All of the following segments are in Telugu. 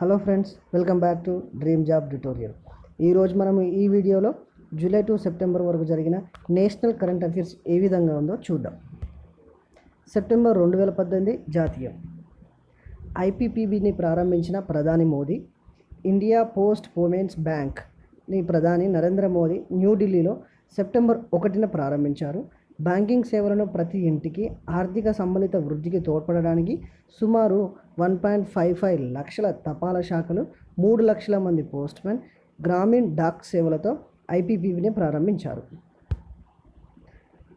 Hello friends welcome back to dream job tutorial. ఈరోజు మనము ఈ వీడియోలో జూలై టు సెప్టెంబర్ వరకు జరిగిన నేషనల్ కరెంట్ అఫైర్స్ ఏ విధంగా ఉందో చూద్దాం. సెప్టెంబర్ రెండు వేల పద్దెనిమిది జాతీయం. ఐపీపీబీని ప్రారంభించిన ప్రధాని మోదీ ఇండియా పోస్ట్ పేమెంట్స్ బ్యాంక్ని ప్రధాని నరేంద్ర మోదీ న్యూఢిల్లీలో సెప్టెంబర్ ఒకటిన ప్రారంభించారు. బ్యాంకింగ్ సేవలను ప్రతి ఇంటికి ఆర్థిక సంబంధిత వృద్ధికి తోడ్పడడానికి సుమారు వన్ పాయింట్ ఫైవ్ ఫైవ్ లక్షల తపాలా శాఖలు మూడు లక్షల మంది పోస్ట్మెన్ గ్రామీణ డాక్ సేవలతో ఐపీపీబీని ప్రారంభించారు.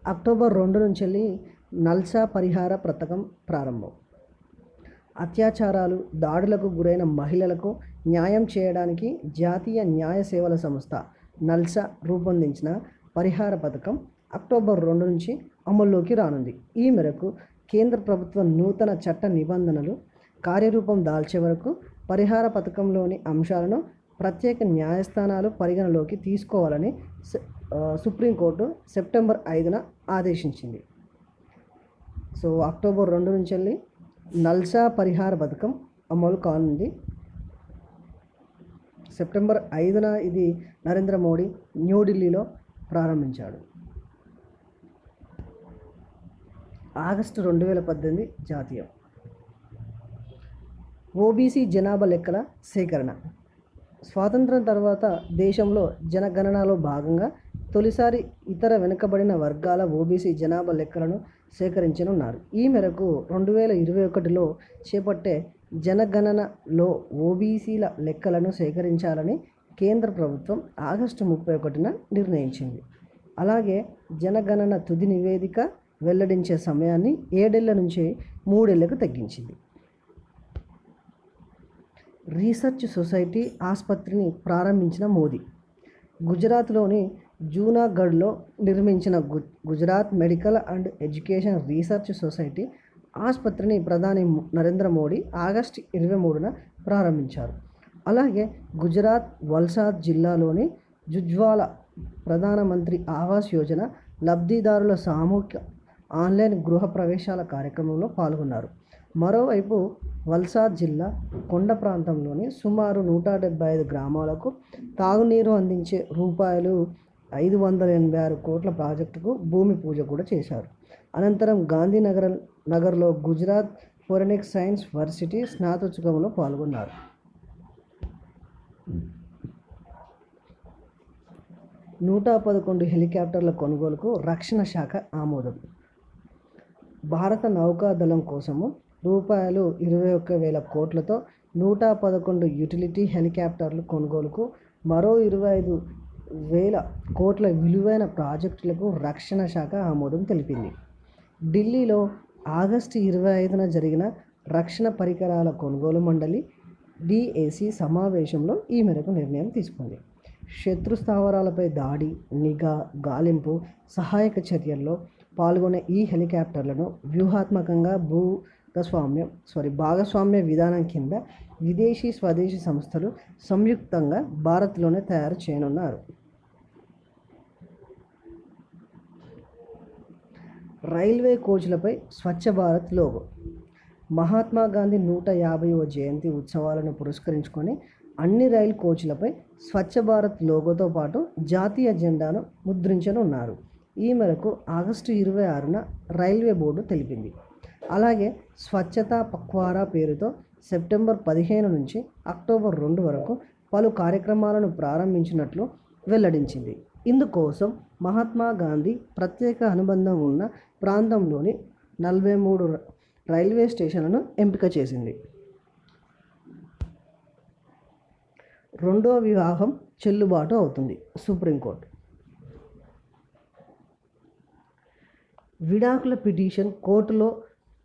అక్టోబర్ రెండు నుంచి వెళ్ళి నల్సా పరిహార పథకం ప్రారంభం. అత్యాచారాలు దాడులకు గురైన మహిళలకు న్యాయం చేయడానికి జాతీయ న్యాయ సేవల సంస్థ నల్సా రూపొందించిన పరిహార పథకం అక్టోబర్ రెండు నుంచి అమల్లోకి రానుంది. ఈ మేరకు కేంద్ర ప్రభుత్వ నూతన చట్ట నిబంధనలు కార్యరూపం దాల్చే వరకు పరిహార పథకంలోని అంశాలను ప్రత్యేక న్యాయస్థానాలు పరిగణలోకి తీసుకోవాలని సుప్రీంకోర్టు సెప్టెంబర్ ఐదున ఆదేశించింది. సో అక్టోబర్ రెండు నుంచి వెళ్ళి నల్సా పరిహార పథకం అమలు కానుంది. సెప్టెంబర్ ఐదున ఇది నరేంద్ర మోడీ న్యూఢిల్లీలో ప్రారంభించాడు. ఆగస్టు రెండు వేల పద్దెనిమిది జాతీయం. ఓబీసీ జనాభా లెక్కల సేకరణ. స్వాతంత్రం తర్వాత దేశంలో జనగణనలో భాగంగా తొలిసారి ఇతర వెనుకబడిన వర్గాల ఓబీసీ జనాభా లెక్కలను సేకరించనున్నారు. ఈ మేరకు రెండు వేల ఇరవై ఒకటిలో చేపట్టే జనగణనలో ఓబీసీల లెక్కలను సేకరించాలని కేంద్ర ప్రభుత్వం ఆగస్టు ముప్పై ఒకటిన నిర్ణయించింది. అలాగే జనగణన తుది నివేదిక వెల్లడించే సమయాన్ని ఏడేళ్ళ నుంచి మూడేళ్ళకు తగ్గించింది. రీసెర్చ్ సొసైటీ ఆసుపత్రిని ప్రారంభించిన మోదీ. గుజరాత్లోని జూనాగఢ్లో నిర్మించిన గు Gujarat medical and education research society ఆసుపత్రిని ప్రధాని నరేంద్ర మోడీ ఆగస్టు ఇరవై మూడున ప్రారంభించారు. అలాగే గుజరాత్ వల్సాద్ జిల్లాలోని జుజ్వాల ప్రధానమంత్రి ఆవాస్ యోజన లబ్ధిదారుల సామూహిక ఆన్లైన్ గృహ ప్రవేశాల కార్యక్రమంలో పాల్గొన్నారు. మరోవైపు వల్సాద్ జిల్లా కొండ ప్రాంతంలోని సుమారు నూట డెబ్బై ఐదు గ్రామాలకు తాగునీరు అందించే రూపాయలు ఐదు వందల ఎనభై ఆరు కోట్ల ప్రాజెక్టుకు భూమి పూజ కూడా చేశారు. అనంతరం గాంధీనగర్ నగర్లో గుజరాత్ ఫోరెనిక్ సైన్స్ వర్సిటీ స్నాతోత్సవంలో పాల్గొన్నారు. నూట పదకొండు హెలికాప్టర్ల కొనుగోలుకు రక్షణ శాఖ ఆమోదం. భారత నౌకాదళం కోసము రూపాయలు ఇరవై ఒక్క వేల కోట్లతో నూట పదకొండు యూటిలిటీ హెలికాప్టర్లు కొనుగోలుకు మరో ఇరవై ఐదు వేల కోట్ల విలువైన ప్రాజెక్టులకు రక్షణ శాఖ ఆమోదం తెలిపింది. ఢిల్లీలో ఆగస్టు ఇరవై ఐదున జరిగిన రక్షణ పరికరాల కొనుగోలు మండలి డిఏసి సమావేశంలో ఈ మేరకు నిర్ణయం తీసుకుంది. శత్రు స్థావరాలపై దాడి నిఘా గాలింపు సహాయక చర్యల్లో పాల్గొనే ఈ హెలికాప్టర్లను వ్యూహాత్మకంగా భూగస్వామ్యం సారీ భాగస్వామ్య విధానం కింద విదేశీ స్వదేశీ సంస్థలు సంయుక్తంగా భారత్లోనే తయారు చేయనున్నారు. రైల్వే కోచ్లపై స్వచ్ఛ భారత్ లోగో. మహాత్మా గాంధీ నూట యాభైవ జయంతి ఉత్సవాలను పురస్కరించుకొని అన్ని రైలు కోచ్లపై స్వచ్ఛ భారత్ లోగోతో పాటు జాతీయ జెండాను ముద్రించనున్నారు. ఈ మేరకు ఆగస్టు ఇరవై ఆరున రైల్వే బోర్డు తెలిపింది. అలాగే స్వచ్ఛతా పక్వారా పేరుతో సెప్టెంబర్ పదిహేను నుంచి అక్టోబర్ రెండు వరకు పలు కార్యక్రమాలను ప్రారంభించినట్లు వెల్లడించింది. ఇందుకోసం మహాత్మా గాంధీ ప్రత్యేక అనుబంధం ఉన్న ప్రాంతంలోని నలభై మూడు రైల్వే స్టేషన్లను ఎంపిక చేసింది. రెండో వివాహం చెల్లుబాటు అవుతుంది సుప్రీంకోర్టు. విడాకుల పిటిషన్ కోర్టులో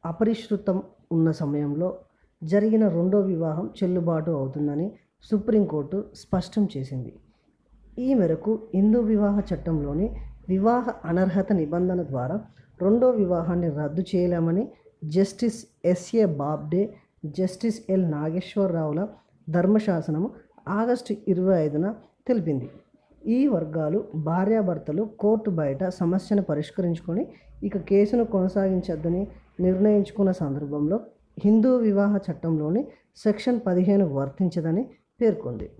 అపరిష్కృతం ఉన్న సమయంలో జరిగిన రెండో వివాహం చెల్లుబాటు అవుతుందని సుప్రీంకోర్టు స్పష్టం చేసింది. ఈ మేరకు హిందూ వివాహ చట్టంలోని వివాహ అనర్హత నిబంధన ద్వారా రెండో వివాహాన్ని రద్దు చేయలేమని justice S A Bobde justice L నాగేశ్వరరావుల ధర్మశాసనము ఆగస్టు ఇరవై ఐదున తెలిపింది. ఈ వర్గాలు భార్యాభర్తలు కోర్టు బయట సమస్యను పరిష్కరించుకొని ఇక కేసును కొనసాగించొద్దని నిర్ణయించుకున్న సందర్భంలో హిందూ వివాహ చట్టంలోని సెక్షన్ పదిహేను వర్తించదని పేర్కొంది.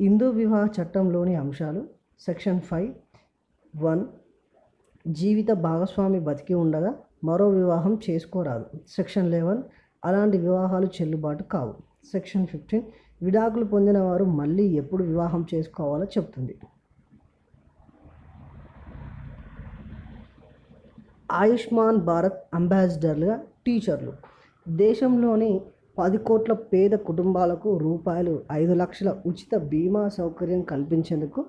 హిందూ వివాహ చట్టంలోని అంశాలు సెక్షన్ ఫైవ్ వన్ జీవిత భాగస్వామి బతికి ఉండగా మరో వివాహం చేసుకోరాదు. సెక్షన్ లెవెన్ అలాంటి వివాహాలు చెల్లుబాటు కావు. సెక్షన్ ఫిఫ్టీన్ విడాకులు పొందిన వారు మళ్ళీ ఎప్పుడు వివాహం చేసుకోవాలో చెప్తుంది ఆయుష్మాన్ భారత్ అంబాసిడర్లుగా టీచర్లు. దేశంలోని పది కోట్ల పేద కుటుంబాలకు రూపాయలు ఐదు లక్షల ఉచిత బీమా సౌకర్యం కల్పించేందుకు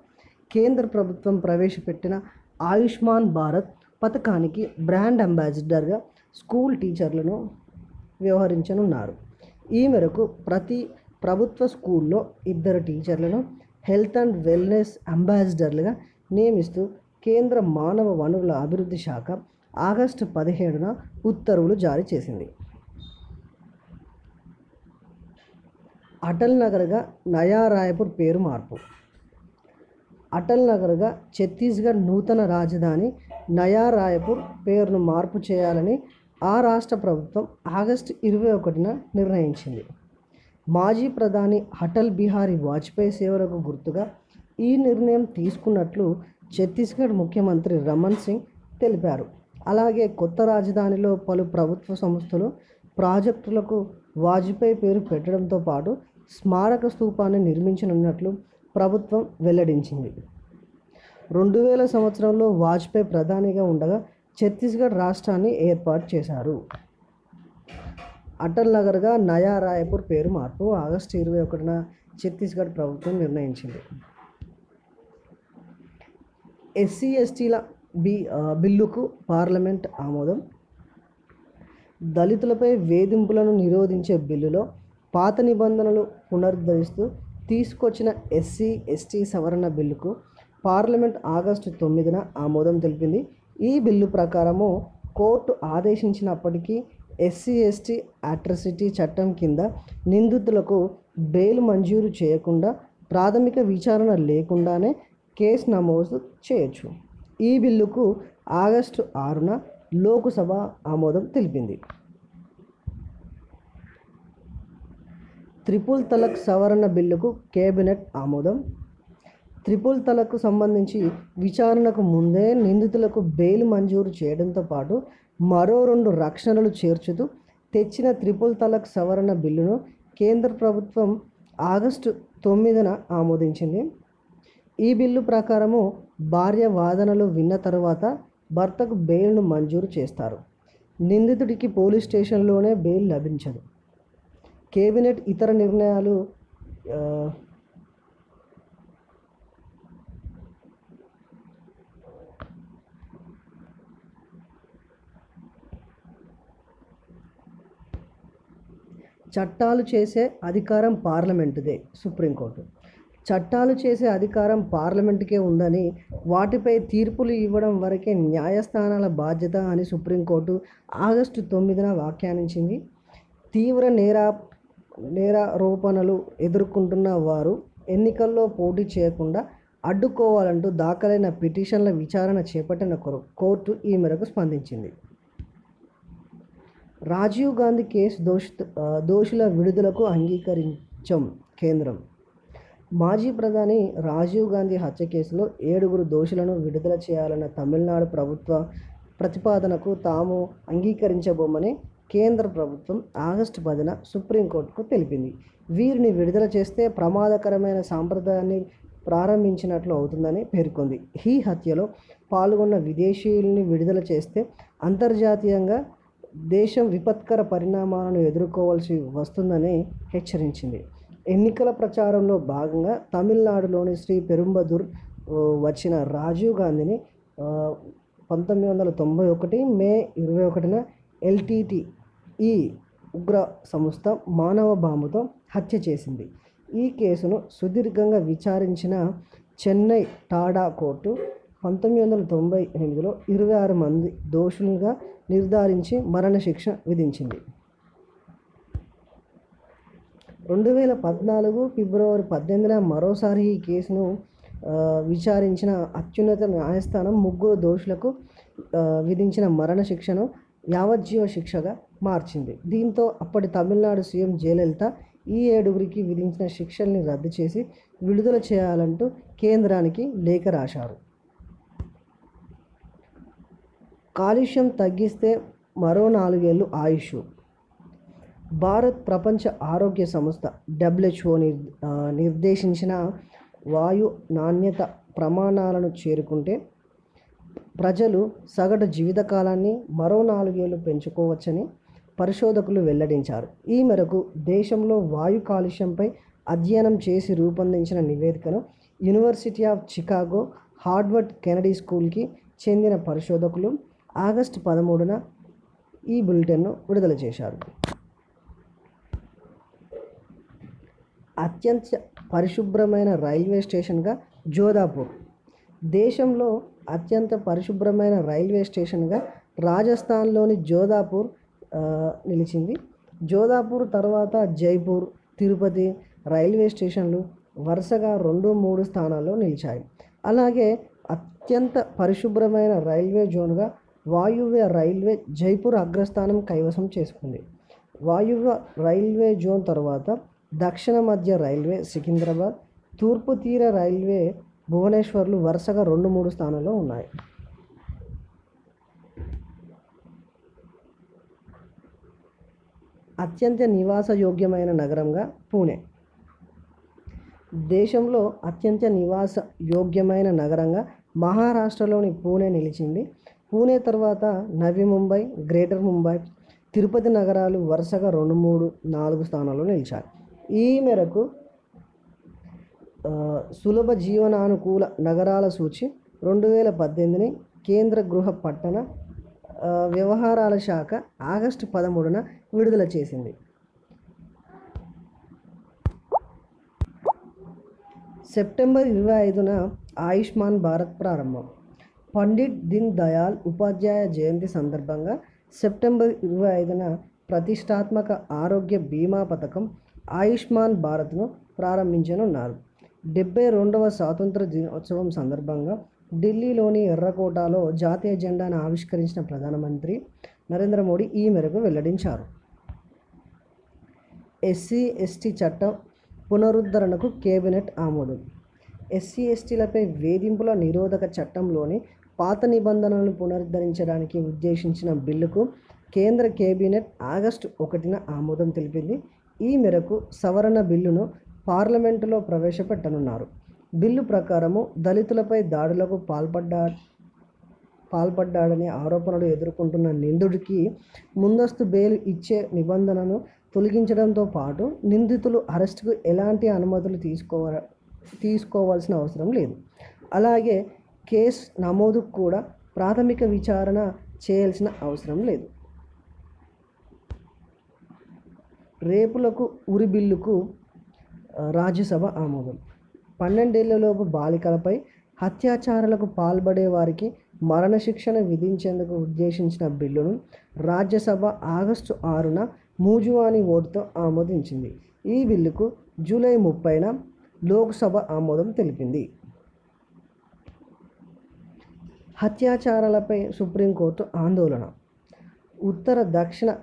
కేంద్ర ప్రభుత్వం ప్రవేశపెట్టిన ఆయుష్మాన్ భారత్ పథకానికి బ్రాండ్ అంబాసిడర్గా స్కూల్ టీచర్లను వ్యవహరించనున్నారు. ఈ మేరకు ప్రతి ప్రభుత్వ స్కూల్లో ఇద్దరు టీచర్లను హెల్త్ అండ్ వెల్నెస్ అంబాసిడర్లుగా నియమిస్తూ కేంద్ర మానవ వనరుల అభివృద్ధి శాఖ ఆగస్టు పదిహేడున ఉత్తర్వులు జారీ చేసింది. అటల్ నగర్గా నయా రాయపూర్ పేరు మార్పు. అటల్ నగర్గా ఛత్తీస్గఢ్ నూతన రాజధాని నయా రాయపూర్ పేరును మార్పు చేయాలని ఆ రాష్ట్ర ప్రభుత్వం ఆగస్టు ఇరవై ఒకటిన నిర్ణయించింది. మాజీ ప్రధాని అటల్ బిహారీ వాజ్పేయి సేవలకు గుర్తుగా ఈ నిర్ణయం తీసుకున్నట్లు ఛత్తీస్గఢ్ ముఖ్యమంత్రి రమణ్ సింగ్ తెలిపారు. అలాగే కొత్త రాజధానిలో పలు ప్రభుత్వ సంస్థలు ప్రాజెక్టులకు వాజ్పేయి పేరు పెట్టడంతో పాటు స్మారక స్తూపాన్ని నిర్మించనున్నట్లు ప్రభుత్వం వెల్లడించింది. రెండు వేల సంవత్సరంలో వాజ్పేయి ప్రధానిగా ఉండగా ఛత్తీస్గఢ్ రాష్ట్రాన్ని ఏర్పాటు చేశారు. అటల్ నగర్గా నయా రాయపూర్ పేరు మార్పు ఆగస్టు ఇరవై ఒకటిన ఛత్తీస్గఢ్ ప్రభుత్వం నిర్ణయించింది. ఎస్సీ ఎస్టీల బి బిల్లుకు పార్లమెంట్ ఆమోదం. దళితులపై వేధింపులను నిరోధించే బిల్లులో పాత నిబంధనలు పునరుద్ధరిస్తూ తీసుకొచ్చిన ఎస్సీ ఎస్టీ సవరణ బిల్లుకు పార్లమెంట్ ఆగస్టు తొమ్మిదిన ఆమోదం తెలిపింది. ఈ బిల్లు ప్రకారము కోర్టు ఆదేశించినప్పటికీ ఎస్సీ ఎస్టీ అట్రసిటీ చట్టం కింద నిందితులకు బెయిల్ మంజూరు చేయకుండా ప్రాథమిక విచారణ లేకుండానే కేసు నమోదు చేయొచ్చు. ఈ బిల్లుకు ఆగస్టు ఆరున లోకుసభ ఆమోదం తెలిపింది. త్రిపుల్ తలక్ సవరణ బిల్లుకు కేబినెట్ ఆమోదం. త్రిపుల్ తలకు సంబంధించి విచారణకు ముందే నిందితులకు బెయిల్ మంజూరు చేయడంతో పాటు మరో రెండు రక్షణలు చేర్చుతూ తెచ్చిన త్రిపుల్ తలక్ సవరణ బిల్లును కేంద్ర ప్రభుత్వం ఆగస్టు తొమ్మిదిన ఆమోదించింది. ఈ బిల్లు ప్రకారము భార్య వాదనలు విన్న తర్వాత భర్తకు బెయిల్ను మంజూరు చేస్తారు. నిందితుడికి పోలీస్ స్టేషన్లోనే బెయిల్ లభించదు. కేబినెట్ ఇతర నిర్ణయాలు చట్టాలు చేసే అధికారం పార్లమెంటుదే సుప్రీంకోర్టు. చట్టాలు చేసే అధికారం పార్లమెంటుకే ఉందని వాటిపై తీర్పులు ఇవ్వడం వరకే న్యాయస్థానాల బాధ్యత అని సుప్రీంకోర్టు ఆగస్టు తొమ్మిదిన వ్యాఖ్యానించింది. తీవ్ర నేరా నేరారోపణలు ఎదుర్కొంటున్న వారు ఎన్నికల్లో పోటీ చేయకుండా అడ్డుకోవాలంటూ దాఖలైన పిటిషన్ల విచారణ చేపట్టిన కొర- కోర్టు ఈ మేరకు స్పందించింది. రాజీవ్ గాంధీ కేసు దోషి దోషుల విడుదలకు అంగీకరించం కేంద్రం. మాజీ ప్రధాని రాజీవ్ గాంధీ హత్య కేసులో ఏడుగురు దోషులను విడుదల చేయాలన్న తమిళనాడు ప్రభుత్వ ప్రతిపాదనకు తాము అంగీకరించబోమని కేంద్ర ప్రభుత్వం ఆగస్టు పదిన సుప్రీంకోర్టుకు తెలిపింది. వీరిని విడుదల చేస్తే ప్రమాదకరమైన సాంప్రదాయాన్ని ప్రారంభించినట్లు అవుతుందని పేర్కొంది. ఈ హత్యలో పాల్గొన్న విదేశీయుల్ని విడుదల చేస్తే అంతర్జాతీయంగా దేశం విపత్కర పరిణామాలను ఎదుర్కోవాల్సి వస్తుందని హెచ్చరించింది. ఎన్నికల ప్రచారంలో భాగంగా తమిళనాడులోని శ్రీ పెరుంబదూర్ వచ్చిన రాజీవ్ గాంధీని పంతొమ్మిది వందల తొంభై ఒకటి మే ఇరవై ఒకటిన ఎల్టీటీ ఈ ఉగ్ర సంస్థ మానవ బాంబుతో హత్య చేసింది. ఈ కేసును సుదీర్ఘంగా విచారించిన చెన్నై టాడా కోర్టు పంతొమ్మిది వందల తొంభై ఎనిమిదిలో ఇరవై ఆరు మంది దోషులుగా నిర్ధారించి మరణశిక్ష విధించింది. రెండు వేల పద్నాలుగు ఫిబ్రవరి పద్దెనిమిదిన మరోసారి ఈ కేసును విచారించిన అత్యున్నత న్యాయస్థానం ముగ్గురు దోషులకు విధించిన విధించిన మరణశిక్షను యావజ్జీవ శిక్షగా మార్చింది. దీంతో అప్పటి తమిళనాడు సీఎం జయలలిత ఈ ఏడుగురికి విధించిన శిక్షల్ని రద్దు చేసి విడుదల చేయాలంటూ కేంద్రానికి లేఖ రాశారు. కాలుష్యం తగ్గిస్తే మరో నాలుగేళ్ళు ఆయుష్. భారత్ ప్రపంచ ఆరోగ్య సంస్థ డబ్ల్యూహెచ్ఓ నిర్ నిర్దేశించిన వాయు నాణ్యత ప్రమాణాలను చేరుకుంటే ప్రజలు సగటు జీవితకాలాన్ని మరో నాలుగేళ్ళు పెంచుకోవచ్చని పరిశోధకులు వెల్లడించారు. ఈ మేరకు దేశంలో వాయు కాలుష్యంపై అధ్యయనం చేసి రూపొందించిన నివేదికను university of Chicago Harvard Kennedy స్కూల్కి చెందిన పరిశోధకులు ఆగస్టు పదమూడున ఈ బులెటిన్ను విడుదల చేశారు. అత్యంత పరిశుభ్రమైన రైల్వే స్టేషన్గా జోధాపూర్. దేశంలో అత్యంత పరిశుభ్రమైన రైల్వే స్టేషన్గా రాజస్థాన్లోని జోధాపూర్ నిలిచింది. జోధాపూర్ తర్వాత జైపూర్ తిరుపతి రైల్వే స్టేషన్లు వరుసగా రెండు మూడు స్థానాల్లో నిలిచాయి. అలాగే అత్యంత పరిశుభ్రమైన రైల్వే జోన్గా వాయువ్య రైల్వే జైపూర్ అగ్రస్థానం కైవసం చేసుకుంది. వాయువ్య రైల్వే జోన్ తర్వాత దక్షిణ మధ్య రైల్వే సికింద్రాబాద్ తూర్పు తీర రైల్వే భువనేశ్వర్లు వరుసగా రెండు మూడు స్థానాల్లో ఉన్నాయి. అత్యంత నివాసయోగ్యమైన నగరంగా పూణే. దేశంలో అత్యంత నివాస యోగ్యమైన నగరంగా మహారాష్ట్రలోని పూణే నిలిచింది. పూణే తర్వాత నవీ ముంబై గ్రేటర్ ముంబై తిరుపతి నగరాలు వరుసగా రెండు మూడు నాలుగు స్థానాల్లో నిలిచాయి. ఈ మేరకు సులభ జీవనానుకూల నగరాల సూచి రెండు వేల పద్దెనిమిదిని కేంద్ర గృహ పట్టణ వ్యవహారాల శాఖ ఆగస్టు పదమూడున విడుదల చేసింది. సెప్టెంబర్ ఇరవై ఐదున ఆయుష్మాన్ భారత్ ప్రారంభం. పండిట్ దీన్ దయాల్ ఉపాధ్యాయ జయంతి సందర్భంగా సెప్టెంబర్ ఇరవై ఐదున ప్రతిష్టాత్మక ఆరోగ్య బీమా పథకం ఆయుష్మాన్ భారత్ను ప్రారంభించనున్నారు. డెబ్బై రెండవ స్వాతంత్ర దినోత్సవం సందర్భంగా ఢిల్లీలోని ఎర్రకోటలో జాతీయ జెండాను ఆవిష్కరించిన ప్రధానమంత్రి నరేంద్ర మోడీ ఈ మేరకు వెల్లడించారు. ఎస్సీ ఎస్టీ చట్టం పునరుద్ధరణకు కేబినెట్ ఆమోదం. ఎస్సీ ఎస్టీలపై వేధింపుల నిరోధక చట్టంలోని పాత నిబంధనలను పునరుద్ధరించడానికి ఉద్దేశించిన బిల్లుకు కేంద్ర కేబినెట్ ఆగస్టు ఒకటిన ఆమోదం తెలిపింది. ఈ మేరకు సవరణ బిల్లును పార్లమెంటులో ప్రవేశపెట్టనున్నారు. బిల్లు ప్రకారము దళితులపై దాడులకు పాల్పడ్డా పాల్పడ్డాడనే ఆరోపణలు ఎదుర్కొంటున్న నిందితుడికి ముందస్తు బెయిల్ ఇచ్చే నిబంధనను తొలగించడంతో పాటు నిందితులు అరెస్టుకు ఎలాంటి అనుమతులు తీసుకోవ తీసుకోవాల్సిన అవసరం లేదు. అలాగే కేసు నమోదుకు కూడా ప్రాథమిక విచారణ చేయాల్సిన అవసరం లేదు. రేపులకు ఉరి బిల్లుకు రాజ్యసభ ఆమోదం. పన్నెండేళ్ళలోపు బాలికలపై అత్యాచారాలకు పాల్పడే వారికి మరణశిక్షణ విధించేందుకు ఉద్దేశించిన బిల్లును రాజ్యసభ ఆగస్టు ఆరున మూజువాని ఓటుతో ఆమోదించింది. ఈ బిల్లుకు జూలై ముప్పైన లోక్సభ ఆమోదం తెలిపింది. హత్యాచారాలపై సుప్రీంకోర్టు ఆందోళన. ఉత్తర దక్షిణ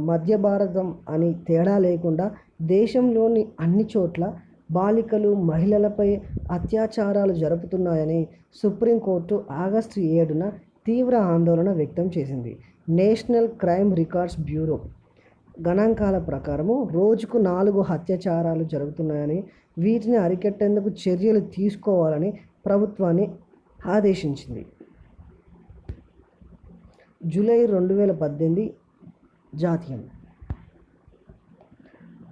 మధ్య భారతం అని తేడా లేకుండా దేశంలోని అన్ని చోట్ల బాలికలు మహిళలపై అత్యాచారాలు జరుపుతున్నాయని సుప్రీంకోర్టు ఆగస్టు ఏడున తీవ్ర ఆందోళన వ్యక్తం చేసింది. నేషనల్ క్రైమ్ రికార్డ్స్ బ్యూరో గణాంకాల ప్రకారము రోజుకు నాలుగు అత్యాచారాలు జరుగుతున్నాయని వీటిని అరికట్టేందుకు చర్యలు తీసుకోవాలని ప్రభుత్వాన్ని ఆదేశించింది. జూలై రెండు వేల పద్దెనిమిది జాతీయం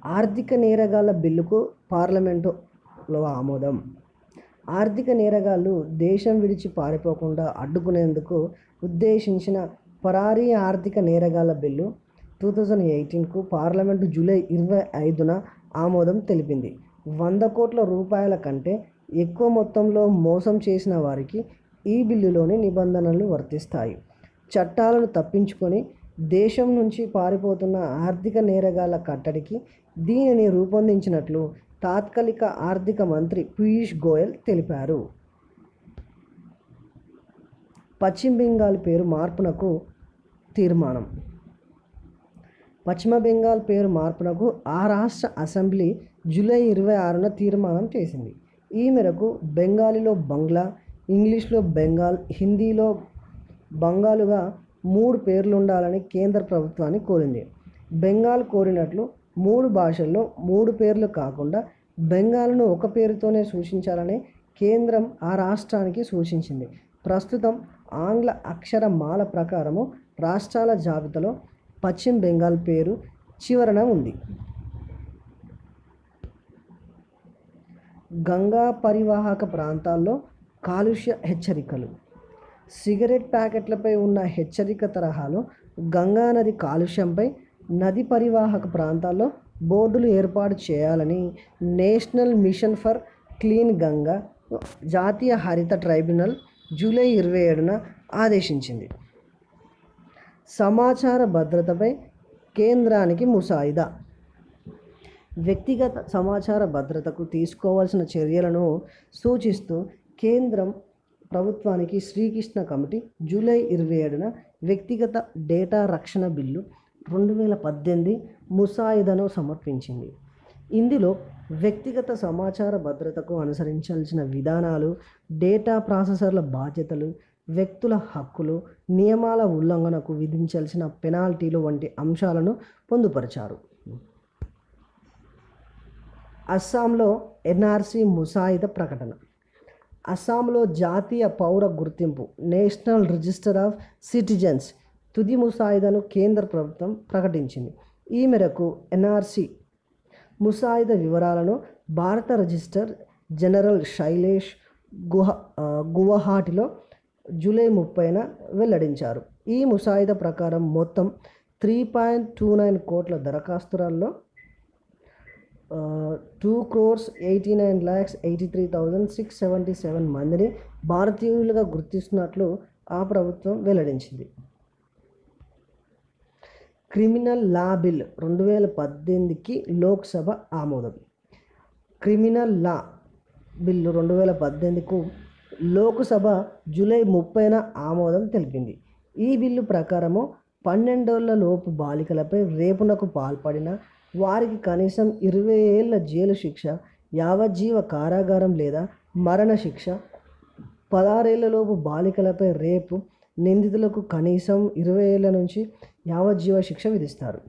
ఆర్థిక నేరగాళ్ళ బిల్లుకు పార్లమెంటులో ఆమోదం. ఆర్థిక నేరగాళ్ళు దేశం విడిచి పారిపోకుండా అడ్డుకునేందుకు ఉద్దేశించిన పరారీ ఆర్థిక నేరగాళ్ళ బిల్లు టూ థౌజండ్ ఎయిటీన్కు పార్లమెంటు జూలై ఇరవై ఐదున ఆమోదం తెలిపింది. వంద కోట్ల రూపాయల కంటే ఎక్కువ మొత్తంలో మోసం చేసిన వారికి ఈ బిల్లులోని నిబంధనలు వర్తిస్తాయి. చట్టాలను తప్పించుకొని దేశం నుంచి పారిపోతున్న ఆర్థిక నేరగాళ్ళ కట్టడికి దీనిని రూపొందించినట్లు తాత్కాలిక ఆర్థిక మంత్రి పీయూష్ గోయల్ తెలిపారు. పశ్చిమ బెంగాల్ పేరు మార్పునకు తీర్మానం. పశ్చిమ బెంగాల్ పేరు మార్పునకు ఆ రాష్ట్ర అసెంబ్లీ జూలై ఇరవై ఆరున తీర్మానం చేసింది. ఈ మేరకు బెంగాలీలో బంగ్లా ఇంగ్లీష్లో బెంగాల్ హిందీలో బంగాలుగా మూడు పేర్లు ఉండాలని కేంద్ర ప్రభుత్వాన్ని కోరింది. బెంగాల్ కోరినట్లు మూడు భాషల్లో మూడు పేర్లు కాకుండా బెంగాల్ను ఒక పేరుతోనే సూచించాలని కేంద్రం ఆ రాష్ట్రానికి సూచించింది. ప్రస్తుతం ఆంగ్ల అక్షరమాల ప్రకారము రాష్ట్రాల జాబితాలో పశ్చిమ బెంగాల్ పేరు చివరన ఉంది. గంగా పరివాహక ప్రాంతాల్లో కాలుష్య హెచ్చరికలు సిగరెట్ ప్యాకెట్లపై ఉన్న హెచ్చరిక తరహాలో గంగా నది కాలుష్యంపై నది పరివాహక ప్రాంతాల్లో బోర్డులు ఏర్పాటు చేయాలని national mission for clean Ganga జాతీయ హరిత ట్రైబ్యునల్ జూలై ఇరవై ఏడున ఆదేశించింది. సమాచార భద్రతపై కేంద్రానికి ముసాయిదా. వ్యక్తిగత సమాచార భద్రతకు తీసుకోవాల్సిన చర్యలను సూచిస్తూ కేంద్రం ప్రభుత్వానికి శ్రీకృష్ణ కమిటీ జూలై ఇరవై ఏడున వ్యక్తిగత డేటా రక్షణ బిల్లు రెండు వేల పద్దెనిమిది ముసాయిదాను సమర్పించింది. ఇందులో వ్యక్తిగత సమాచార భద్రతకు అనుసరించాల్సిన విధానాలు డేటా ప్రాసెసర్ల బాధ్యతలు వ్యక్తుల హక్కులు నియమాల ఉల్లంఘనకు విధించాల్సిన పెనాల్టీలు వంటి అంశాలను పొందుపరిచారు. అస్సాంలో ఎన్ఆర్సీ ముసాయిదా ప్రకటన. అస్సాంలో జాతీయ పౌర గుర్తింపు నేషనల్ రిజిస్టర్ ఆఫ్ సిటిజన్స్ తుది ముసాయిదాను కేంద్ర ప్రభుత్వం ప్రకటించింది. ఈ మేరకు ఎన్ఆర్సి ముసాయిదా వివరాలను భారత రిజిస్టర్ జనరల్ శైలేష్ గుహ గువహాటిలో జూలై ముప్పైన వెల్లడించారు. ఈ ముసాయిదా ప్రకారం మొత్తం త్రీ పాయింట్ టూ నైన్ కోట్ల దరఖాస్తులలో two crores eighty nine lakhs eighty three thousand six seventy seven మందిని భారతీయులుగా గుర్తిస్తున్నట్లు ఆ ప్రభుత్వం వెల్లడించింది. క్రిమినల్ లా బిల్ రెండు వేల పద్దెనిమిదికి లోక్సభ ఆమోదం. క్రిమినల్ లా బిల్లు రెండు వేల పద్దెనిమిదికు లోక్సభ జూలై ముప్పైన ఆమోదం తెలిపింది. ఈ బిల్లు ప్రకారము పన్నెండేళ్ళ లోపు బాలికలపై రేపునకు పాల్పడిన వారికి కనీసం ఇరవై ఏళ్ళ జైలు శిక్ష యావజ్జీవ కారాగారం లేదా మరణశిక్ష పదహారేళ్ళలోపు బాలికలపై రేపు నిందితులకు కనీసం ఇరవై ఏళ్ళ నుంచి యావజ్జీవ శిక్ష విధిస్తారు.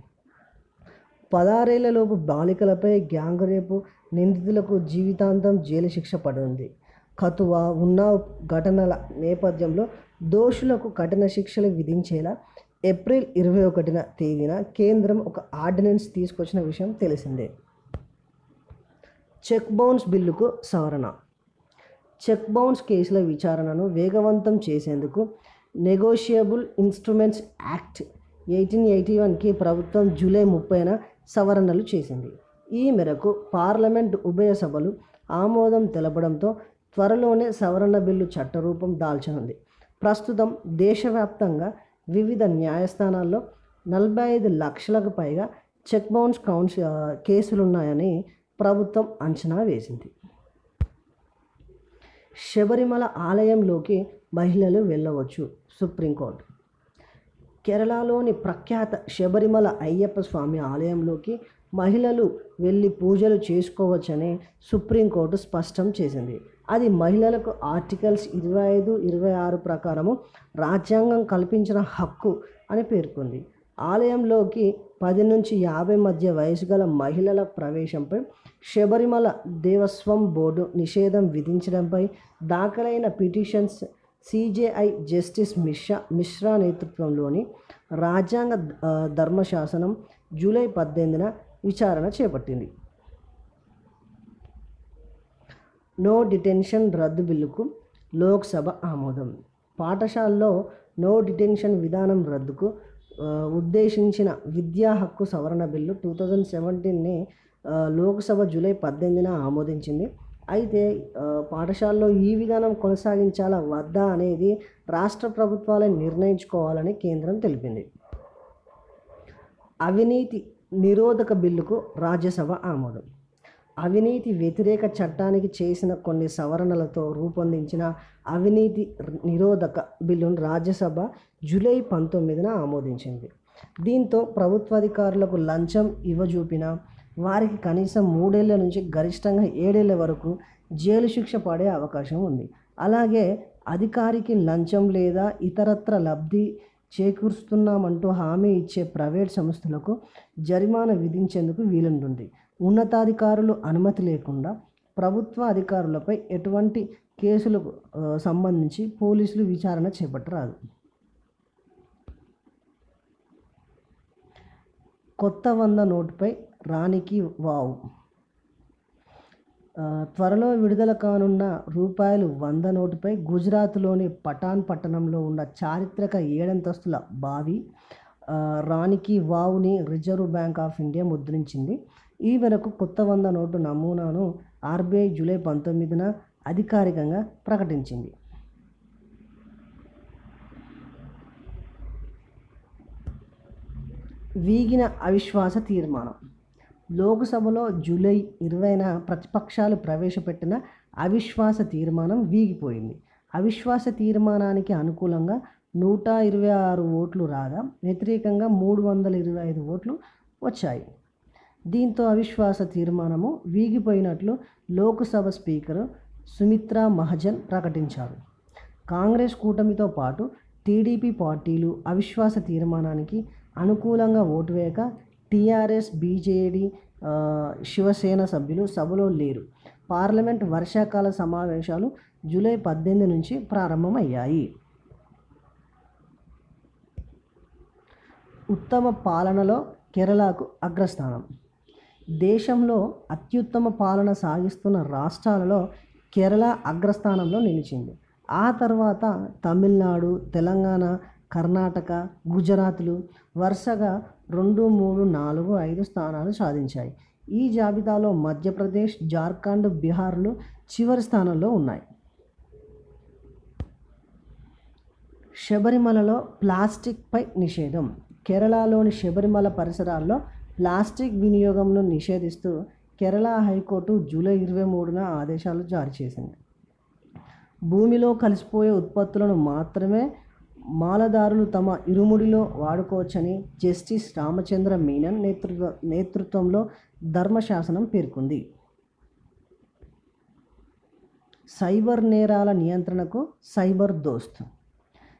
పదహారేళ్ళలోపు బాలికలపై గ్యాంగ్ రేపు నిందితులకు జీవితాంతం జైలు శిక్ష పడుతుంది కతువా ఉన్న ఘటనల నేపథ్యంలో దోషులకు కఠిన శిక్షలు విధించేలా ఏప్రిల్ ఇరవై ఒకటిన తేదీన కేంద్రం ఒక ఆర్డినెన్స్ తీసుకొచ్చిన విషయం తెలిసిందే. చెక్ బౌన్స్ బిల్లుకు సవరణ. చెక్ బౌన్స్ కేసుల విచారణను వేగవంతం చేసేందుకు negotiable instruments act eighteen eighty వన్కి ప్రభుత్వం జూలై ముప్పైన సవరణలు చేసింది. ఈ మేరకు పార్లమెంట్ ఉభయ సభలు ఆమోదం తెలపడంతో త్వరలోనే సవరణ బిల్లు చట్టరూపం దాల్చనుంది. ప్రస్తుతం దేశవ్యాప్తంగా వివిధ న్యాయస్థానాల్లో నలభై ఐదు లక్షలకు పైగా చెక్ బౌన్స్ కౌన్స్ కేసులున్నాయని ప్రభుత్వం అంచనా వేసింది. శబరిమల ఆలయంలోకి మహిళలు వెళ్ళవచ్చు సుప్రీంకోర్టు. కేరళలోని ప్రఖ్యాత శబరిమల అయ్యప్ప స్వామి ఆలయంలోకి మహిళలు వెళ్ళి పూజలు చేసుకోవచ్చని సుప్రీంకోర్టు స్పష్టం చేసింది. అది మహిళలకు ఆర్టికల్స్ ఇరవై ఐదు ఇరవై ఆరు ప్రకారము రాజ్యాంగం కల్పించిన హక్కు అని పేర్కొంది. ఆలయంలోకి పది నుంచి యాభై మధ్య వయసు గల మహిళల ప్రవేశంపై శబరిమల దేవస్వం బోర్డు నిషేధం విధించడంపై దాఖలైన petitions CJI justice Mishra Mishra నేతృత్వంలోని రాజ్యాంగ ధర్మశాసనం జూలై పద్దెనిమిదిన విచారణ చేపట్టింది. నో డిటెన్షన్ రద్దు బిల్లుకు లోక్సభ ఆమోదం. పాఠశాలలో నో డిటెన్షన్ విధానం రద్దుకు ఉద్దేశించిన విద్యా హక్కు సవరణ బిల్లు టూ థౌజండ్ సెవెంటీన్ని లోక్సభ జూలై పద్దెనిమిదిన ఆమోదించింది. అయితే పాఠశాలలో ఈ విధానం కొనసాగించాలా వద్దా అనేది రాష్ట్ర ప్రభుత్వాలే నిర్ణయించుకోవాలని కేంద్రం తెలిపింది. అవినీతి నిరోధక బిల్లుకు రాజ్యసభ ఆమోదం. అవినీతి వ్యతిరేక చట్టానికి చేసిన కొన్ని సవరణలతో రూపొందించిన అవినీతి నిరోధక బిల్లును రాజ్యసభ జూలై పంతొమ్మిదిన ఆమోదించింది. దీంతో ప్రభుత్వాధికారులకు లంచం ఇవ్వజూపిన వారికి కనీసం మూడేళ్ళ నుంచి గరిష్టంగా ఏడేళ్ళ వరకు జైలు శిక్ష పడే అవకాశం ఉంది. అలాగే అధికారికి లంచం లేదా ఇతరత్ర లబ్ధి చేకూరుస్తున్నామంటూ హామీ ఇచ్చే ప్రైవేట్ సంస్థలకు జరిమానా విధించేందుకు వీలుంటుంది. ఉన్నతాధికారులు అనుమతి లేకుండా ప్రభుత్వ అధికారులపై ఎటువంటి కేసులకు సంబంధించి పోలీసులు విచారణ చేపట్టరాదు. కొత్త వంద నోటుపై రానికి వావు. త్వరలో విడుదల కానున్న రూపాయలు వంద నోటుపై గుజరాత్లోని పఠాన్ పట్టణంలో ఉన్న చారిత్రక ఏడంతస్తుల బావి రాణికి వావుని రిజర్వ్ బ్యాంక్ ఆఫ్ ఇండియా ముద్రించింది. ఈ మేరకు కొత్త వంద నోటు నమూనాను ఆర్బీఐ జూలై పంతొమ్మిదిన అధికారికంగా ప్రకటించింది. వీగిన అవిశ్వాస తీర్మానం. లోక్సభలో జూలై ఇరవైన ప్రతిపక్షాలు ప్రవేశపెట్టిన అవిశ్వాస తీర్మానం వీగిపోయింది. అవిశ్వాస తీర్మానానికి అనుకూలంగా నూట ఇరవై ఆరు ఓట్లు రాగా వ్యతిరేకంగా మూడు వందల ఇరవై ఐదు ఓట్లు వచ్చాయి. దీంతో అవిశ్వాస తీర్మానము వీగిపోయినట్లు లోక్సభ స్పీకర్ సుమిత్రా మహజన్ ప్రకటించారు. కాంగ్రెస్ కూటమితో పాటు టీడీపీ పార్టీలు అవిశ్వాస తీర్మానానికి అనుకూలంగా ఓటు వేయక టీఆర్ఎస్ బీజేడీ శివసేన సభ్యులు సభలో లేరు. పార్లమెంట్ వర్షాకాల సమావేశాలు జూలై పద్దెనిమిది నుంచి ప్రారంభమయ్యాయి. ఉత్తమ పాలనలో కేరళకు అగ్రస్థానం. దేశంలో అత్యుత్తమ పాలన సాగిస్తున్న రాష్ట్రాలలో కేరళ అగ్రస్థానంలో నిలిచింది. ఆ తర్వాత తమిళనాడు తెలంగాణ కర్ణాటక గుజరాత్లు వరుసగా రెండు మూడు నాలుగు ఐదు స్థానాలు సాధించాయి. ఈ జాబితాలో మధ్యప్రదేశ్ జార్ఖండ్ బీహార్లు చివరి స్థానంలో ఉన్నాయి. శబరిమలలో ప్లాస్టిక్పై నిషేధం. కేరళలోని శబరిమల పరిసరాల్లో ప్లాస్టిక్ వినియోగంను నిషేధిస్తూ కేరళ హైకోర్టు జూలై ఇరవై మూడున ఆదేశాలు జారీ చేసింది. భూమిలో కలిసిపోయే ఉత్పత్తులను మాత్రమే మాలదారులు తమ ఇరుముడిలో వాడుకోవచ్చని జస్టిస్ రామచంద్ర మీనన్ నేతృత్వ నేతృత్వంలో ధర్మశాసనం పేర్కొంది. సైబర్ నేరాల నియంత్రణకు సైబర్ దోస్త్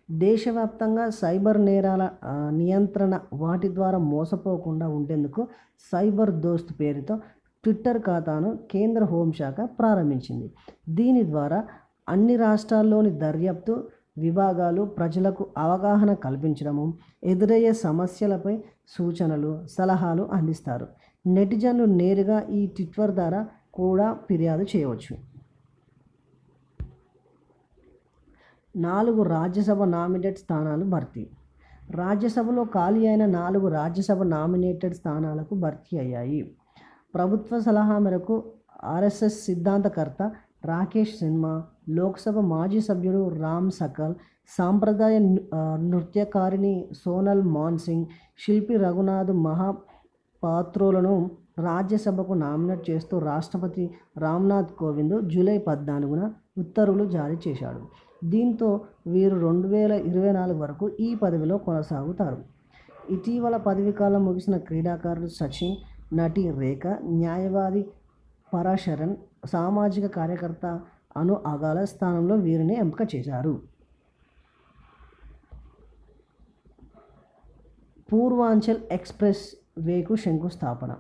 దేశవ్యాప్తంగా సైబర్ నేరాల నియంత్రణ వాటి ద్వారా మోసపోకుండా ఉండేందుకు సైబర్ దోస్త్ పేరుతో ట్విట్టర్ ఖాతాను కేంద్ర హోంశాఖ ప్రారంభించింది. దీని ద్వారా అన్ని రాష్ట్రాల్లోని దర్యాప్తు విభాగాలు ప్రజలకు అవగాహన కల్పించడము ఎదురయ్యే సమస్యలపై సూచనలు సలహాలు అందిస్తారు. నెటిజన్లు నేరుగా ఈ ట్విట్టర్ ద్వారా కూడా ఫిర్యాదు చేయవచ్చు. నాలుగు రాజ్యసభ నామినేట్ స్థానాలు భర్తీ. రాజ్యసభలో ఖాళీ అయిన నాలుగు రాజ్యసభ నామినేటెడ్ స్థానాలకు భర్తీ అయ్యాయి. ప్రభుత్వ సలహా మేరకు ఆర్ఎస్ఎస్ సిద్ధాంతకర్త రాకేష్ సినిమా లోక్సభ మాజీ సభ్యుడు రామ్ సకల్ సాంప్రదాయ నృత్యకారిణి సోనల్ మాన్సింగ్ శిల్పి రఘునాథ్ మహాపాత్రులను రాజ్యసభకు నామినేట్ చేస్తూ రాష్ట్రపతి రామ్నాథ్ కోవింద్ జూలై పద్నాలుగున ఉత్తర్వులు జారీ చేశాడు. దీంతో వీరు రెండు వేల ఇరవై నాలుగు వరకు ఈ పదవిలో కొనసాగుతారు. ఇటీవల పదవీకాలం ముగిసిన క్రీడాకారుడు సచిన్ నటి రేఖ న్యాయవాది పరాశరణ్ సామాజిక కార్యకర్త అను అగాల స్థానంలో వీరిని ఎంపిక చేశారు. పూర్వాంచల్ ఎక్స్ప్రెస్ వేకు శంకుస్థాపన.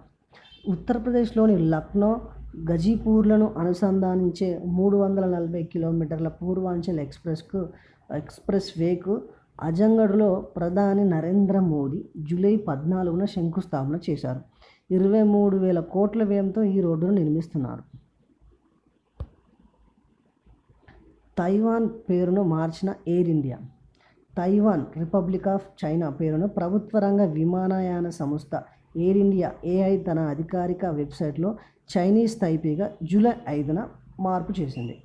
ఉత్తరప్రదేశ్లోని లక్నో గజీపూర్లను అనుసంధానించే మూడు వందల నలభై కిలోమీటర్ల పూర్వాంచల్ ఎక్స్ప్రెస్కు ఎక్స్ప్రెస్ వేకు అజంగఢ్లో ప్రధాని నరేంద్ర మోదీ జూలై పద్నాలుగున శంకుస్థాపన చేశారు. ఇరవై మూడు వేల కోట్ల వ్యయంతో ఈ రోడ్డును నిర్మిస్తున్నారు. తైవాన్ పేరును మార్చిన Air India. Taiwan Republic of China పేరును ప్రభుత్వ రంగ విమానయాన సంస్థ ఎయిర్ ఇండియా ఏఐ తన అధికారిక వెబ్సైట్లో చైనీస్ తైపీగా జూలై ఐదున మార్పు చేసింది.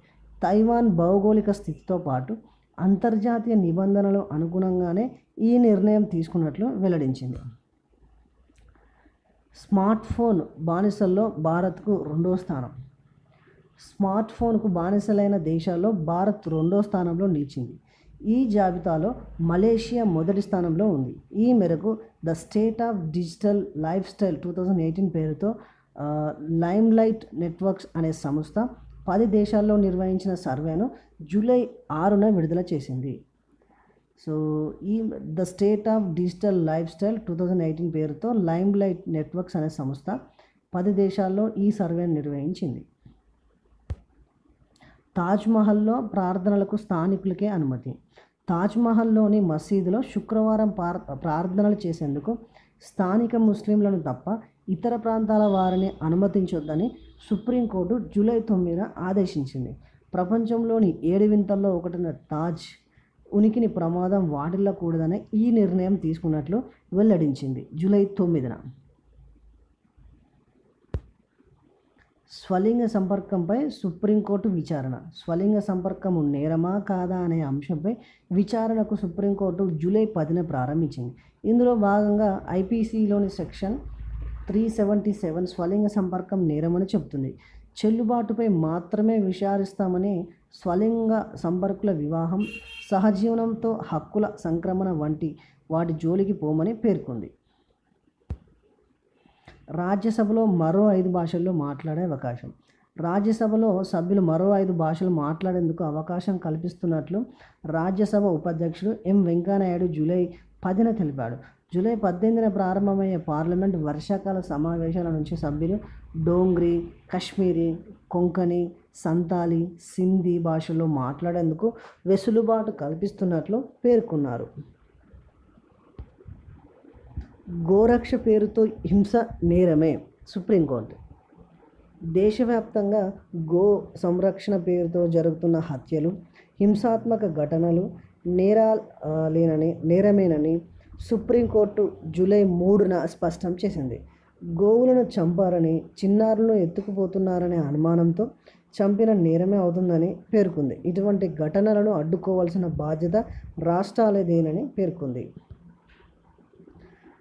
తైవాన్ భౌగోళిక స్థితితో పాటు అంతర్జాతీయ నిబంధనలు అనుగుణంగానే ఈ నిర్ణయం తీసుకున్నట్లు వెల్లడించింది. స్మార్ట్ ఫోన్ బానిసల్లో భారత్కు రెండో స్థానం. స్మార్ట్ ఫోన్కు బానిసలైన దేశాల్లో భారత్ రెండో స్థానంలో నిలిచింది. ఈ జాబితాలో మలేషియా మొదటి స్థానంలో ఉంది. ఈ మేరకు the state of digital life style two thousand eighteen పేరుతో లైమ్ లైట్ నెట్వర్క్స్ అనే సంస్థ పది దేశాల్లో నిర్వహించిన సర్వేను జూలై ఆరున విడుదల చేసింది. సో ఈ the state of digital life style two thousand eighteen పేరుతో లైమ్ లైట్ నెట్వర్క్స్ అనే సంస్థ పది దేశాల్లో ఈ సర్వేను నిర్వహించింది. తాజ్మహల్లో ప్రార్థనలకు స్థానికులకే అనుమతి. తాజ్మహల్లోని మసీదులో శుక్రవారం ప్రార్థనలు చేసేందుకు స్థానిక ముస్లింలను తప్ప ఇతర ప్రాంతాల వారిని అనుమతించొద్దని సుప్రీంకోర్టు జూలై తొమ్మిదిన ఆదేశించింది. ప్రపంచంలోని ఏడు వింతల్లో ఒకటిన తాజ్ ఉనికిని ప్రమాదం వాటిల్లకూడదని ఈ నిర్ణయం తీసుకున్నట్లు వెల్లడించింది జూలై తొమ్మిదిన. స్వలింగ సంపర్కంపై సుప్రీంకోర్టు విచారణ. స్వలింగ సంపర్కము నేరమా కాదా అనే అంశంపై విచారణకు సుప్రీంకోర్టు జూలై పదిన ప్రారంభించింది. ఇందులో భాగంగా ఐపీసీలోని సెక్షన్ త్రీ సెవెంటీ సెవెన్ స్వలింగ సంపర్కం నేరమని చెబుతుంది. చెల్లుబాటుపై మాత్రమే విచారిస్తామని స్వలింగ సంపర్కుల వివాహం సహజీవనంతో హక్కుల సంక్రమణ వంటి వాటి జోలికి పోమని పేర్కొంది. రాజ్యసభలో మరో ఐదు భాషల్లో మాట్లాడే అవకాశం. రాజ్యసభలో సభ్యులు మరో ఐదు భాషలు మాట్లాడేందుకు అవకాశం కల్పిస్తున్నట్లు రాజ్యసభ ఉపాధ్యక్షుడు ఎం వెంకయ్యనాయుడు జూలై పదిన తెలిపాడు. జూలై పద్దెనిమిదిన ప్రారంభమయ్యే పార్లమెంట్ వర్షాకాల సమావేశాల నుంచి సభ్యులు డోంగ్రీ కశ్మీరీ కొంకణి సంతాలి సింధీ భాషల్లో మాట్లాడేందుకు వెసులుబాటు కల్పిస్తున్నట్లు పేర్కొన్నారు. గోరక్ష పేరుతో హింస నేరమే సుప్రీంకోర్టు. దేశవ్యాప్తంగా గో సంరక్షణ పేరుతో జరుగుతున్న హత్యలు హింసాత్మక ఘటనలు నేరా లేనని నేరమేనని సుప్రీంకోర్టు జూలై మూడున స్పష్టం చేసింది. గోవులను చంపారని చిన్నారులను ఎత్తుకుపోతున్నారనే అనుమానంతో చంపిన నేరమే అవుతుందని పేర్కొంది. ఇటువంటి ఘటనలను అడ్డుకోవాల్సిన బాధ్యత రాష్ట్రాలదేనని పేర్కొంది.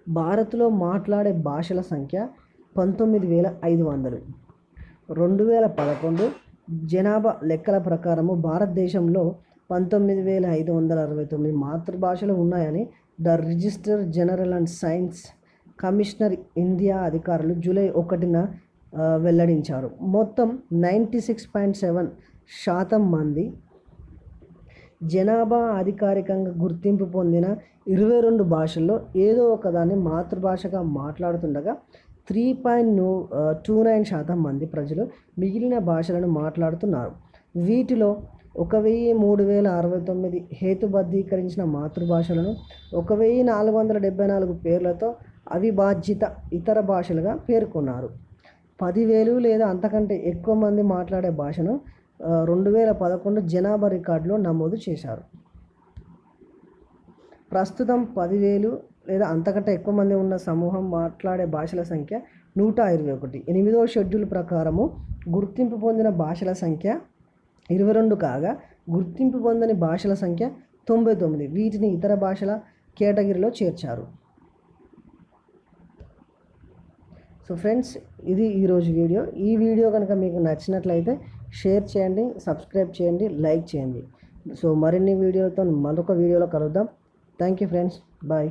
భారత్లో మాట్లాడే భాషల సంఖ్య పంతొమ్మిది వేల ఐదు వందలు. రెండు వేల పదకొండు జనాభా లెక్కల ప్రకారము భారతదేశంలో పంతొమ్మిది వేల ఐదు వందల అరవై తొమ్మిది మాతృభాషలు ఉన్నాయని the register general and science commissioner India అధికారులు జూలై ఒకటిన వెల్లడించారు. మొత్తం నైంటీ సిక్స్ పాయింట్ సెవెన్ శాతం మంది జనాభా అధికారికంగా గుర్తింపు పొందిన ఇరవై రెండు భాషల్లో ఏదో ఒకదాన్ని మాతృభాషగా మాట్లాడుతుండగా త్రీ పాయింట్ టూ నైన్ శాతం మంది ప్రజలు మిగిలిన భాషలను మాట్లాడుతున్నారు. వీటిలో ఒక వెయ్యి మూడు వేల అరవై తొమ్మిది హేతుబద్ధీకరించిన మాతృభాషలను ఒక వెయ్యి నాలుగు వందల డెబ్బై నాలుగు పేర్లతో అవిభాజ్యత ఇతర భాషలుగా పేర్కొన్నారు. పదివేలు లేదా అంతకంటే ఎక్కువ మంది మాట్లాడే భాషను రెండు వేల పదకొండు జనాభా రికార్డులో నమోదు చేశారు. ప్రస్తుతం పదివేలు లేదా అంతకంటే ఎక్కువ మంది ఉన్న సమూహం మాట్లాడే భాషల సంఖ్య నూట ఇరవై ఒకటి. ఎనిమిదవ షెడ్యూల్ ప్రకారము గుర్తింపు పొందిన భాషల సంఖ్య ఇరవై రెండు కాగా గుర్తింపు పొందని భాషల సంఖ్య తొంభై తొమ్మిది. వీటిని ఇతర భాషల కేటగిరీలో చేర్చారు. సో ఫ్రెండ్స్ ఇది ఈరోజు వీడియో. ఈ వీడియో కనుక మీకు నచ్చినట్లయితే షేర్ చేయండి సబ్స్క్రైబ్ చేయండి లైక్ చేయండి. సో మరిన్ని వీడియోలతో మరొక వీడియోలో కలుద్దాం. Thank you friends. బాయ్.